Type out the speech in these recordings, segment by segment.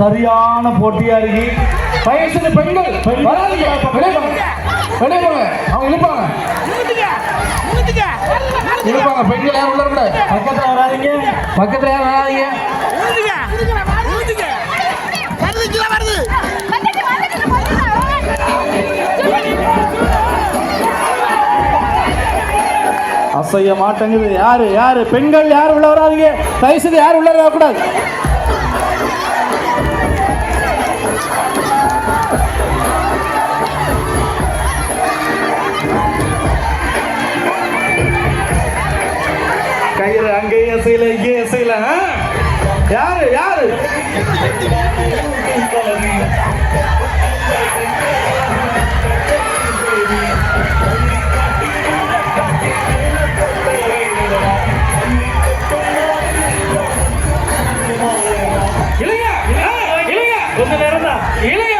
சரியான போட்டியா இருக்கு. வயசுல பெண்கள் அவங்க இழுப்பாங்க. பெண்கள் யாரும் உள்ள கூட பக்கத்துல வராதிங்க. அசைய மாட்டேங்குது. யாரு யாரு? பெண்கள் யாரும் உள்ள வராதிங்க. தயவுசெய்து யாரும் உள்ள வரக்கூடாது. இசையில இங்கே இசையில யாரு யாரு? இல்லையா இல்லையா கொஞ்ச நேரம் தான். இல்லையா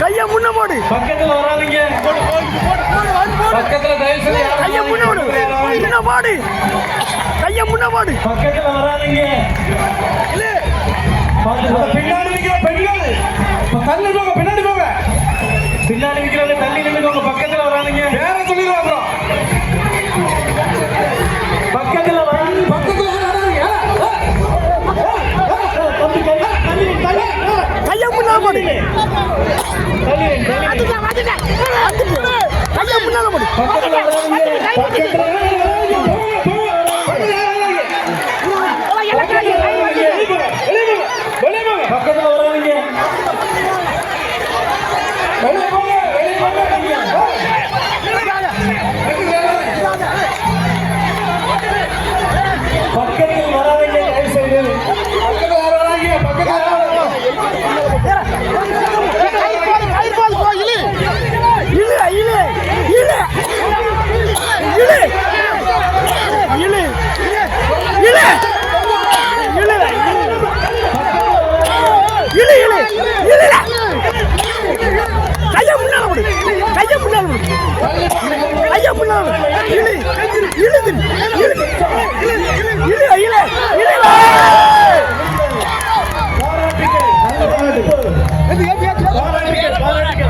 கைய முன்ன போடு. பக்கத்துல வராதீங்க. போடு போடு போடு போடு பக்கத்துல தயவு செய்து கைய முன்ன போடு. முன்ன போடு. கைய முன்ன போடு. பக்கத்துல வராதீங்க. பின்னாடி நிக்கிற பெண்கள் தள்ளி போங்க பின்னாடி போங்க. பின்னாடி এদিকে এদিকে